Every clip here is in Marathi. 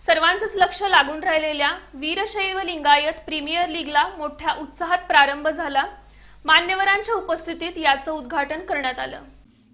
सर्वांचंच लक्ष लागून राहिलेल्या वीरशैव लिंगायत प्रीमियर लीगला मोठ्या उत्साहात प्रारंभ झाला. मान्यवरांच्या उपस्थितीत याचं उद्घाटन करण्यात आलं.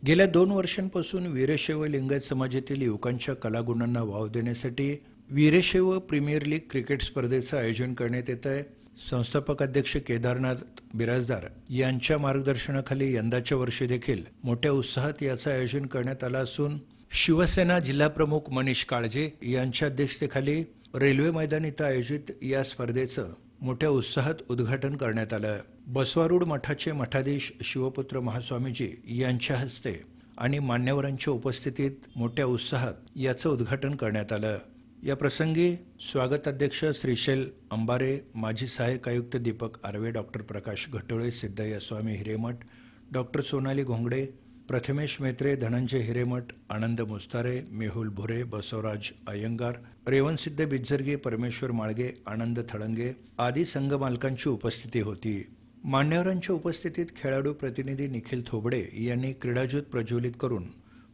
गेल्या दोन वर्षांपासून वीरशैव लिंगायत समाजातील युवकांच्या कलागुणांना वाव देण्यासाठी वीरशैव प्रीमियर लीग क्रिकेट स्पर्धेचं आयोजन करण्यात येत आहे. संस्थापक अध्यक्ष केदारनाथ बिराजदार यांच्या मार्गदर्शनाखाली यंदाच्या वर्षी देखील मोठ्या उत्साहात याचं आयोजन करण्यात आलं असून शिवसेना जिल्हाप्रमुख मनीष काळजे यांच्या अध्यक्षतेखाली रेल्वे मैदान इथं आयोजित या स्पर्धेचं मोठ्या उत्साहात उद्घाटन करण्यात आलं. बसवारूड मठाचे मठाधीश शिवपुत्र महास्वामीजी यांच्या हस्ते आणि मान्यवरांच्या उपस्थितीत मोठ्या उत्साहात याचं उद्घाटन करण्यात आलं. या प्रसंगी स्वागत अध्यक्ष श्रीशैल अंबारे माजी सहाय्यक आयुक्त दीपक आर्वे डॉक्टर प्रकाश घटोळे सिद्धय्या स्वामी हिरेमठ डॉक्टर सोनाली घोंगडे प्रथमेश मेत्रे धनंजय हिरेमठ आनंद मुस्तारे मेहुल भुरे बसवराज अय्यंगार रेवणसिद्ध बिज्जर्गे परमेश्वर माळगे आनंद थळंगे आदी संघ मालकांची उपस्थिती होती. मान्यवरांच्या उपस्थितीत खेळाडू प्रतिनिधी निखिल थोबडे यांनी क्रीडाज्योत प्रज्वलित करून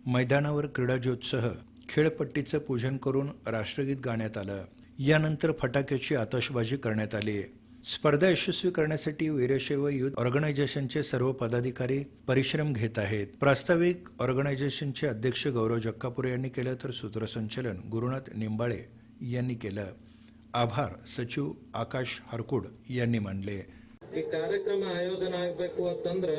मैदानावर क्रीडाज्योतसह खेळपट्टीचं पूजन करून राष्ट्रगीत गाण्यात आलं. यानंतर फटाक्याची आतषबाजी करण्यात आली. स्पर्धा यशस्वी करण्यासाठी वीरशैव युथ ऑर्गनायझेशनचे सर्व पदाधिकारी परिश्रम घेत आहेत प्रास्ताविक ऑर्गनायझेशनचे अध्यक्ष गौरव जक्कापुरे यांनी केलं तर सूत्रसंचलन गुरुनाथ निंबाळे यांनी केलं आभार सचिव आकाश हरकुड यांनी मानले ಈ ಕಾರ್ಯಕ್ರಮ ಆಯೋಜನೆ ಆಗ್ಬೇಕು ಅಂತಂದ್ರ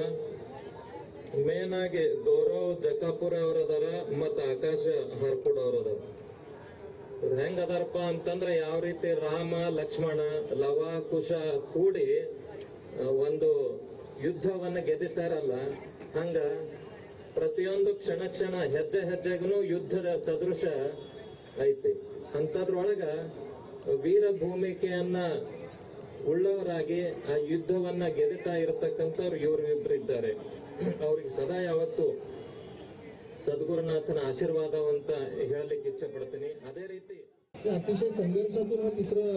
ಮೇನ್ ಆಗಿ ಗೌರವ್ ಜಕ್ಕಾಪುರ ಅವ್ರ ಅದಾರ ಮತ್ತ ಆಕಾಶ ಹರ್ಕುಡ್ ಅವ್ರ ಹೆಂಗ್ ಅದಾರಪ್ಪ ಅಂತಂದ್ರ ಯಾವ ರೀತಿ ರಾಮ, ಲಕ್ಷ್ಮಣ, ಲವ, ಕುಶ ಕೂಡಿ ಒಂದು ಯುದ್ಧವನ್ನ ಗೆದ್ದಿತಾರಲ್ಲ ಹಂಗ ಪ್ರತಿಯೊಂದು ಕ್ಷಣ ಕ್ಷಣ ಹೆಜ್ಜೆ ಹೆಜ್ಜೆಗೂ ಯುದ್ಧದ ಸದೃಶ ಐತಿ. ಅಂತದ್ರೊಳಗ ವೀರ ಭೂಮಿಕೆಯನ್ನ ಉಳ್ಳವರಾಗಿ ಆ ಯುದ್ಧವನ್ನ ಗೆದಿತಾ ಇರತಕ್ಕಂಥವ್ರು ಇವರು ಇಬ್ರು ಇದ್ದಾರೆ. ಅವ್ರಿಗೆ ಸದಾ ಯಾವತ್ತು ಸದ್ಗುರುನಾಥನ ಆಶೀರ್ವಾದವಂತ ಹೇಳಲಿಕ್ಕೆ ಇಚ್ಛೆ ಪಡ್ತೀನಿ ಅದೇ ರೀತಿ की अतिशय संघर्षातून हा तिसरं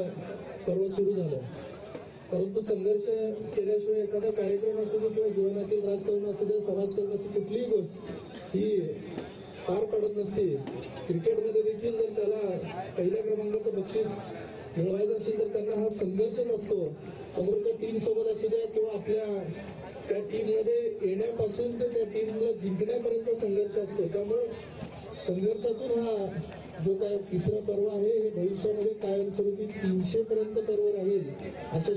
पर्व सुरू झालं परंतु संघर्ष केल्याशिवाय एखादा कार्यक्रम असू दे किंवा जीवनातील राजकारण असू दे समाजकारण असू दे, कुठलीही गोष्ट ही पार पडत नसते क्रिकेटमध्ये देखील जर त्याला पहिल्या क्रमांकाचं बक्षीस मिळवायचं असेल तर त्यांना हा संघर्ष नसतो. समोरच्या टीम सोबत असू द्या किंवा आपल्या त्या टीममध्ये येण्यापासून ते त्या टीमला जिंकण्यापर्यंत संघर्ष असतो. त्यामुळे संघर्षातून हा जो काय तिसरा पर्व आहे हे भविष्यामध्ये कायमस्वरूपी तीनशे पर्यंत पर्व राहील असं